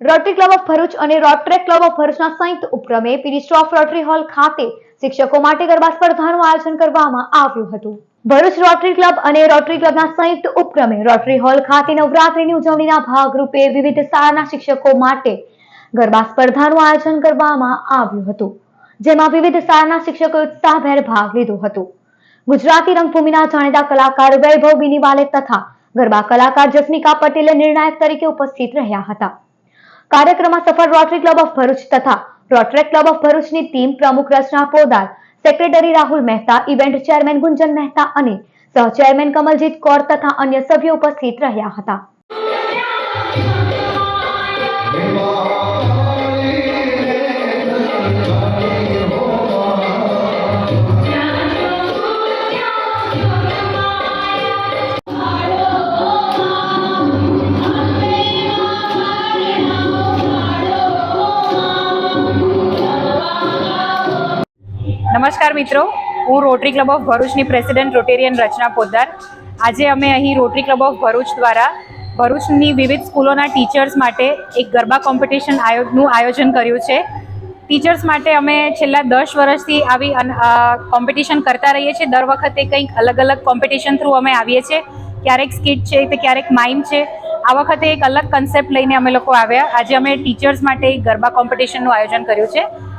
Rotary club of Bharuch અને Rotaract club of ભરૂચના સંયુક્ત ઉપક્રમે પિરિસ્ટ ઓફ રોટરી હોલ ખાતે શિક્ષકો માટે ગરબા સ્પર્ધાનું આયોજન કરવામાં આવ્યું હતું. ભરૂચ રોટરી ક્લબ અને રોટરી ક્લબના સંયુક્ત ઉપક્રમે રોટરી હોલ ખાતે નવરાત્રીની ઉજવણીના ભાગરૂપે વિવિધ શાળાના શિક્ષકો માટે ગરબા સ્પર્ધાનું આયોજન કરવામાં આવ્યું હતું, જેમાં વિવિધ શાળાના શિક્ષકોએ ઉત્સાહભેર ભાગ લીધો હતો. ગુજરાતી રંગભૂમિના જાણીતા કલાકાર વૈભવ બિનીવાલે તથા ગરબા કલાકાર જસ્મિકા પટેલે નિર્ણાયક તરીકે ઉપસ્થિત રહ્યા હતા. કાર્યક્રમમાં સફળ રોટરી ક્લબ ઓફ ભરૂચ તથા રોટરેક ક્લબ ઓફ ભરૂચની ટીમ પ્રમુખ Rachana Podar, secretary Rahul Mehta, event chairman Gunjan Mehta અને સહ ચેરમેન કમલજીત કૌર તથા અન્ય સભ્યો ઉપસ્થિત રહ્યા હતા. નમસ્કાર મિત્રો. હું રોટરી ક્લબ ઓફ ભરૂચની પ્રેસિડેન્ટ રોટેરિયન રચના પોદ્દાર. આજે અમે અહીં રોટરી ક્લબ ઓફ ભરૂચ દ્વારા ભરૂચની વિવિધ સ્કૂલોના ટીચર્સ માટે એક ગરબા કોમ્પિટિશન આયોજનું આયોજન કર્યું છે. ટીચર્સ માટે અમે છેલ્લા દસ વર્ષથી આવી કોમ્પિટિશન કરતા રહીએ છીએ. દર વખતે કંઈક અલગ અલગ કોમ્પિટિશન થ્રુ અમે આવીએ છીએ. ક્યારેક સ્કિટ છે તો ક્યારેક માઇમ છે. આ વખતે એક અલગ કન્સેપ્ટ લઈને અમે લોકો આવ્યા. આજે અમે ટીચર્સ માટે એક ગરબા કોમ્પિટિશનનું આયોજન કર્યું છે.